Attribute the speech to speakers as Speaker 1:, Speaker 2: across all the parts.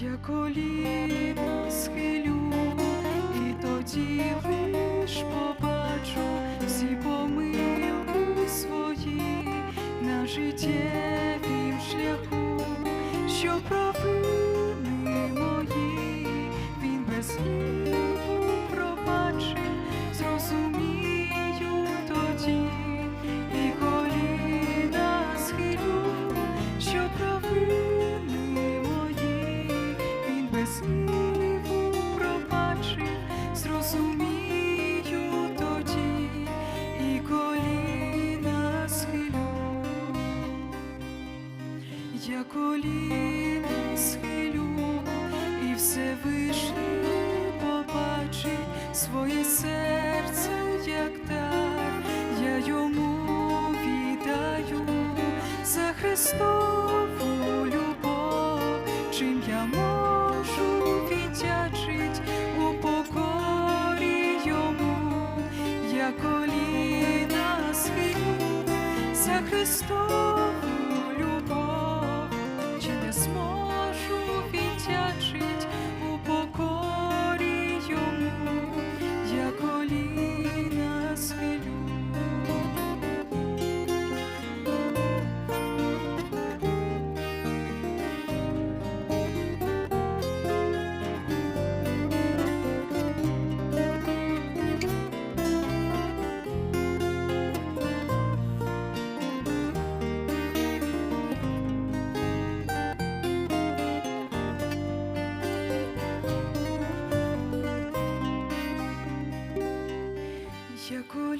Speaker 1: Я коліно схилю, і тоді лиш побачу всі помилки свої на життєвім шляху, що провини мої він без Я коліна схилю, і Всевишній побачить своє серце, як дар, я йому віддаю за Христову любов, чим я можу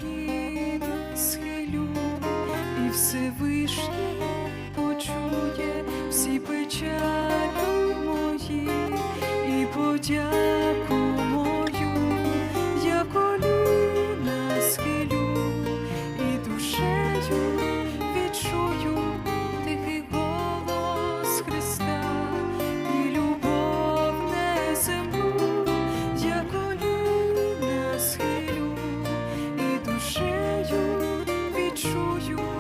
Speaker 1: коліна схилю, і Всевишній почує всі печалі мої і подяки. 属于我。